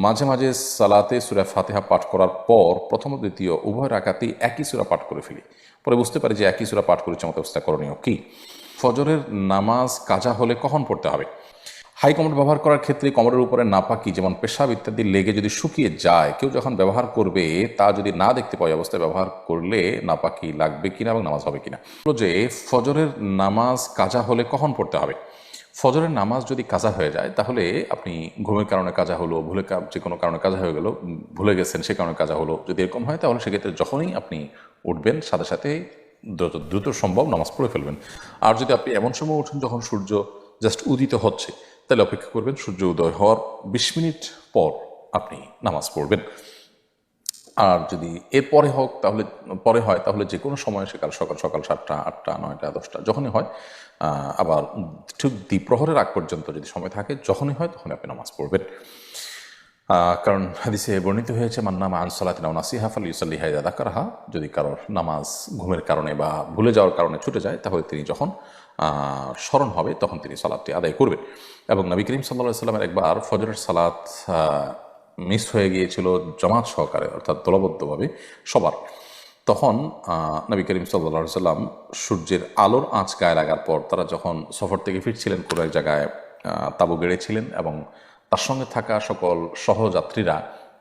মাঝে মাঝে সালাতে সুরা ফাতেহা পাঠ করার পর প্রথম দ্বিতীয় উভয় রাকাতেই একই সুরা পাঠ করে ফেলি। পরে বুঝতে পারি যে একই সুরা পাঠ করেছে আমাদের অবস্থা করণীয় কি? ফজরের নামাজ কাজা হলে কখন পড়তে হবে? হাই কমোড ব্যবহার করার ক্ষেত্রে কমরের উপরে নাপাকি, যেমন পেশাব ইত্যাদি লেগে যদি শুকিয়ে যায়, কেউ যখন ব্যবহার করবে, তা যদি না দেখতে পায় অবস্থায় ব্যবহার করলে নাপাকি লাগবে কিনা এবং নামাজ হবে কিনা? যে, ফজরের নামাজ কাজা হলে কখন পড়তে হবে? ফজরের নামাজ যদি কাজা হয়ে যায়, তাহলে আপনি ঘুমের কারণে কাজা হলো ভুলে যে কোনো কারণে কাজা হয়ে গেল ভুলে গেছেন সে কারণে কাজা হলো, যদি এরকম হয়, তাহলে সেক্ষেত্রে যখনই আপনি উঠবেন, সাথে সাথে দ্রুত দ্রুত সম্ভব নামাজ পড়ে ফেলবেন। আর যদি আপনি এমন সময় উঠেন যখন সূর্য জাস্ট উদিত হচ্ছে, তাহলে অপেক্ষা করবেন সূর্য উদয় হওয়ার বিশ মিনিট পর আপনি নামাজ পড়বেন। আর যদি এর পরে হোক, তাহলে, পরে হয়, তাহলে যে কোনো সময় সকাল সকাল সকাল সাতটা, আটটা, নয়টা, দশটা, যখনই হয় আবার ঠিক দ্বিপ্রহরের আগ পর্যন্ত যদি সময় থাকে, যখনই হয়, তখনই আপনি নামাজ পড়বেন। কারণ হাদিসে বর্ণিত হয়েছে মান্নামা আনসালাতিনা নাসিহা ফাল ইউসাল্লি হাইদা দাকারহা যদি কারোর নামাজ ঘুমের কারণে বা ভুলে যাওয়ার কারণে ছুটে যায়, তাহলে তিনি যখন স্মরণ হবে, তখন তিনি সালাদটি আদায় করবেন। এবং নবী করিম সাল্লা সাল্লামের একবার ফজরের সালাত মিস হয়ে গিয়েছিল জমাত সহকারে, অর্থাৎ দলবদ্ধভাবে সবার। তখন নবী করিম সাল্লা সাল্লাম সূর্যের আলোর আঁচ গায়ে লাগার পর তারা যখন সফর থেকে ফিরছিলেন, কোনো এক জায়গায় তাঁবু গেড়েছিলেন এবং তার সঙ্গে থাকা সকল সহযাত্রীরা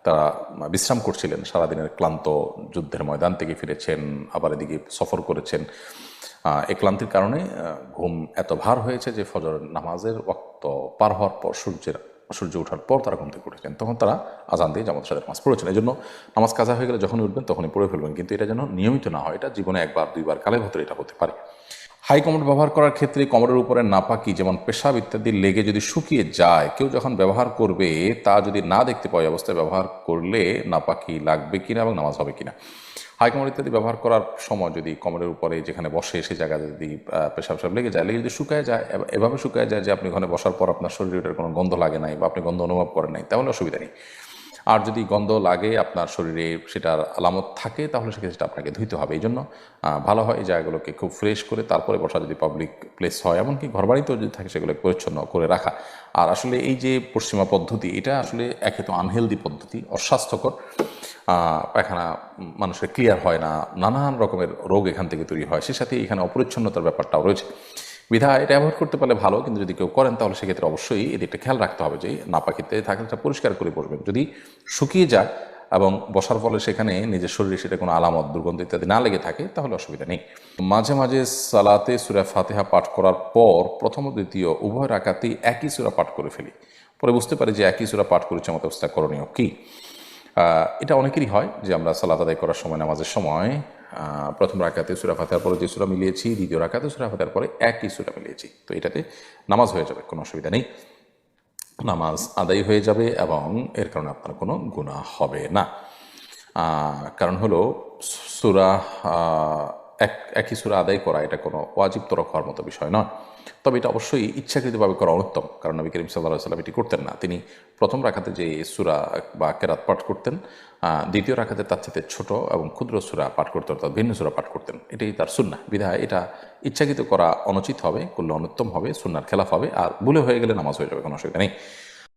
তারা বিশ্রাম করছিলেন। সারাদিনের ক্লান্ত যুদ্ধের ময়দান থেকে ফিরেছেন, আবার এদিকে সফর করেছেন। এই ক্লান্তির কারণে ঘুম এত ভার হয়েছে যে ফজর নামাজের ওয়াক্ত পার হওয়ার পর সূর্যের সূর্য ওঠার পর তারা ঘুম থেকে উঠেছেন, তখন তারা আজান দিয়ে জামাতের সাথে নামাজ পড়েছেন। এই জন্য নামাজ কাজা হয়ে গেলে যখনই উঠবেন তখনই পড়ে ফেলবেন। কিন্তু এটা যেন নিয়মিত না হয়, এটা জীবনে একবার, দুইবার, কালের ভেতরে এটা হতে পারে। হাই কমোড ব্যবহার করার ক্ষেত্রে কমরের উপরে নাপাকি, যেমন পেশাব ইত্যাদি লেগে যদি শুকিয়ে যায়, কেউ যখন ব্যবহার করবে, তা যদি না দেখতে পায় অবস্থায় ব্যবহার করলে নাপাকি লাগবে কিনা এবং নামাজ হবে কিনা? হাই কমর ইত্যাদি ব্যবহার করার সময় যদি কমরের উপরে যেখানে বসে সেই জায়গায় যদি পেশাব সাব লেগে যায়, লেগে যদি শুকায় যায় এভাবে শুকায় যায় যে আপনি ওখানে বসার পর আপনার শরীরের কোনো গন্ধ লাগে নাই বা আপনি গন্ধ অনুভব করেন নাই তেমন অসুবিধা নেই। আর যদি গন্ধ লাগে আপনার শরীরে সেটার আলামত থাকে, তাহলে সেক্ষেত্রে সেটা আপনাকে ধুইতে হবে। এই জন্য ভালো হয় এই জায়গাগুলোকে খুব ফ্রেশ করে তারপরে বসা যদি পাবলিক প্লেস হয়, এমনকি ঘরবাড়িতেও যদি থাকে সেগুলো পরিচ্ছন্ন করে রাখা। আর আসলে এই যে পশ্চিমা পদ্ধতি, এটা আসলে একে তো আনহেলদি পদ্ধতি, অস্বাস্থ্যকর। পায়খানা মানুষের ক্লিয়ার হয় না, নানান রকমের রোগ এখান থেকে তৈরি হয়। সে সাথে এখানে অপরিচ্ছন্নতার ব্যাপারটাও রয়েছে। বিধা এটা অ্যাভয়েড করতে পারলে ভালো, কিন্তু যদি কেউ করেন, তাহলে সেক্ষেত্রে অবশ্যই এদিকটা খেয়াল রাখতে হবে যে নাপাকিতে থাকলে সেটা পরিষ্কার করে বসবেন। যদি শুকিয়ে যায় এবং বসার ফলে সেখানে নিজের শরীরে সেটা কোনো আলামত, দুর্গন্ধ ইত্যাদি না লেগে থাকে, তাহলে অসুবিধা নেই। মাঝে মাঝে সালাতে সুরা ফাতেহা পাঠ করার পর প্রথম দ্বিতীয় উভয় রাকাতেই একই সুরা পাঠ করে ফেলি। পরে বুঝতে পারি যে একই সুরা পাঠ করেছে আমাদের অবস্থা করণীয় কী। এটা অনেকেরই হয় যে আমরা সালাত আদায় করার সময়, নামাজের সময় প্রথম রাখাতে সুরা ফাতার পরে যে সুরা মিলিয়েছি, দ্বিতীয় রাখাতে সুরা ফাতার পরে একই সুরা মিলিয়েছি। তো এটাতে নামাজ হয়ে যাবে, কোনো অসুবিধা নেই। নামাজ আদায় হয়ে যাবে এবং এর কারণে আপনার কোনো গুণা হবে না। কারণ হলো সুরা এক, একই সুরা আদায় করা এটা কোনো ওয়াজিব হওয়ার মতো বিষয় নয়। তবে এটা অবশ্যই ইচ্ছাকৃতভাবে করা অনুত্তম। কারণ নবী করিম সাল্লাহ সাল্লাম এটি করতেন না। তিনি প্রথম রাখাতে যে সুরা বা কেরাত পাঠ করতেন দ্বিতীয় রাখাতে তার সাথে ছোট এবং ক্ষুদ্র সুরা পাঠ করতেন অর্থাৎ ভিন্ন সুরা পাঠ করতেন। এটাই তার সুন্না বিধায় এটা ইচ্ছাকৃত করা অনুচিত হবে, করলে অনুত্তম হবে সুন্নার খেলাফ হবে, আর ভুলে হয়ে গেলে নামাজ হয়ে যাবে, কোনো অসুবিধা নেই।